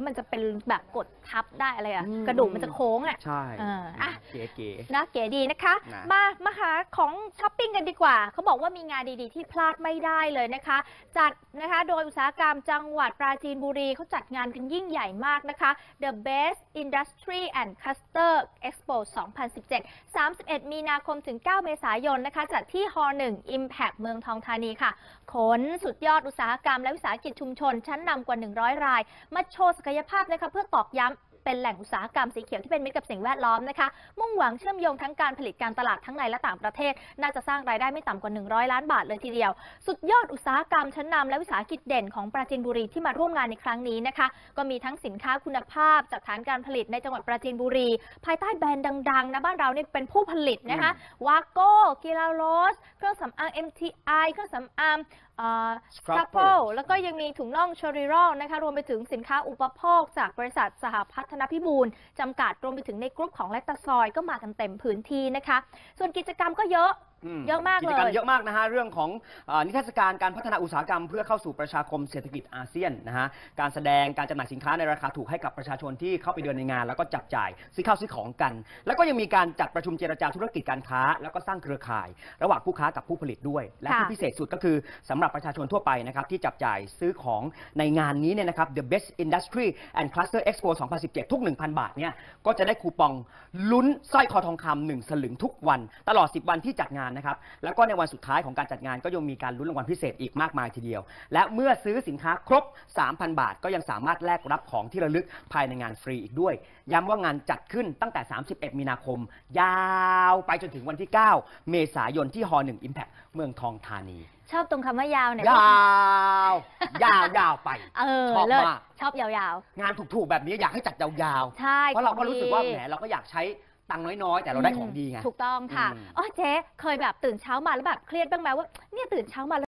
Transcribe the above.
แล้วมันจะเป็นแบบกดทับได้อะไรอะอืม กระดูกมันจะโค้งอะใช่เอออะ เก๋ นะเก๋ดีนะคะ นะ มามาหาของช้อปปิ้งกันดีกว่า เขาบอกว่ามีงานดีๆ ที่พลาดไม่ได้เลยนะคะ จัดนะคะโดยอุตสาหกรรมจังหวัดปราจีนบุรีเขาจัดงานกันยิ่งใหญ่มากนะคะ The Best Industry and Cluster Expo 2017 31 มีนาคมถึง 9 เมษายนนะคะ จัดที่ฮ1 Impact เมืองทองธานีค่ะ ขนสุดยอดอุตสาหกรรมและวิสาหกิจชุมชนชั้นนำกว่า 100 ราย มาโชว์ศักยภาพนะคะเพื่อตอกย้ำ เป็นแหล่งอุตสาหกรรมสีเขียวที่เป็นมิตรกับสิ่งแวดล้อมนะคะ มุ่งหวังเชื่อมโยงทั้งการผลิตการตลาดทั้งในและต่างประเทศ น่าจะสร้างรายได้ไม่ต่ำกว่า 100 ล้านบาทเลยทีเดียว สุดยอดอุตสาหกรรมชั้นนำและวิสาหกิจเด่นของปราจีนบุรีที่มาร่วมงานในครั้งนี้นะคะ ก็มีทั้งสินค้าคุณภาพจากฐานการผลิตในจังหวัดปราจีนบุรี ภายใต้แบรนด์ดังๆนะบ้านเราเนี่ยเป็นผู้ผลิตนะคะวาโก้กิลาโรสเครื่องสำอาง MTI เครื่องสำอางเอ่อๆสครับเปิลแล้วก็ยังมีถุงน่องเชอริรอลนะคะรวมไปถึงสินค้าอุปโภคจากบริษัทสหพัฒนพิบูลจำกัดรวมไปถึงในกลุ่มของแลคตาซอยก็มากันเต็มพื้นที่นะคะ ส่วนกิจกรรมก็เยอะ เยอะมากเลยกิจกรรมเยอะมากนะฮะเรื่องของเออนิทรรศการการพัฒนาอุตสาหกรรม เพื่อเข้าสู่ประชาคมเศรษฐกิจอาเซียนนะฮะการแสดงการจำหน่ายสินค้าในราคาถูกให้กับประชาชนที่เข้าไปเดินในงาน แล้วก็จับจ่ายซื้อข้าวซื้อของกัน แล้วก็ยังมีการจัดประชุมเจรจาธุรกิจการค้า แล้วก็สร้างเครือข่าย ระหว่างผู้ค้ากับผู้ผลิตด้วย และค่ะที่พิเศษสุดก็คือสำหรับประชาชนทั่วไปนะครับที่จับจ่ายซื้อของในงานนี้เนี่ยนะครับ The Best Industry and Cluster Expo 2017 ทุก 1,000 บาทเนี่ยก็จะได้คูปองลุ้นสร้อยคอทองคำหนึ่งสลึงทุกวัน ตลอด 10 วันที่จัดงานนะครับ แล้วก็ในวันสุดท้ายของการจัดงานก็ยังมีการลุ้นรางวัลพิเศษอีกมากมายทีเดียว และเมื่อซื้อสินค้าครบ 3,000 บาท ก็ยังสามารถแลกรับของที่ระลึกภายในงานฟรีอีกด้วย ย้ำว่างานจัดขึ้นตั้งแต่ 31 มีนาคม ยาวไปจนถึงวันที่ 9 เมษายนที่ฮ1 Impact เมืองทองธานี ชอบตรงคำว่ายาวเนี่ยยาว ยาวยาวไป เออชอบเลิศมาก ชอบยาวงานถูกๆ แบบนี้อยากให้จัดยาวๆ ใช่ๆเพราะเราก็รู้สึกว่าดีแหมเราก็อยากใช้ ตังค์น้อยๆ แต่เราได้ของดีไง ถูกต้องค่ะอืม อ๋อเจ๊เคยแบบตื่นเช้ามาแล้วแบบเครียดบ้างไหมว่าเนี่ยตื่นเช้ามา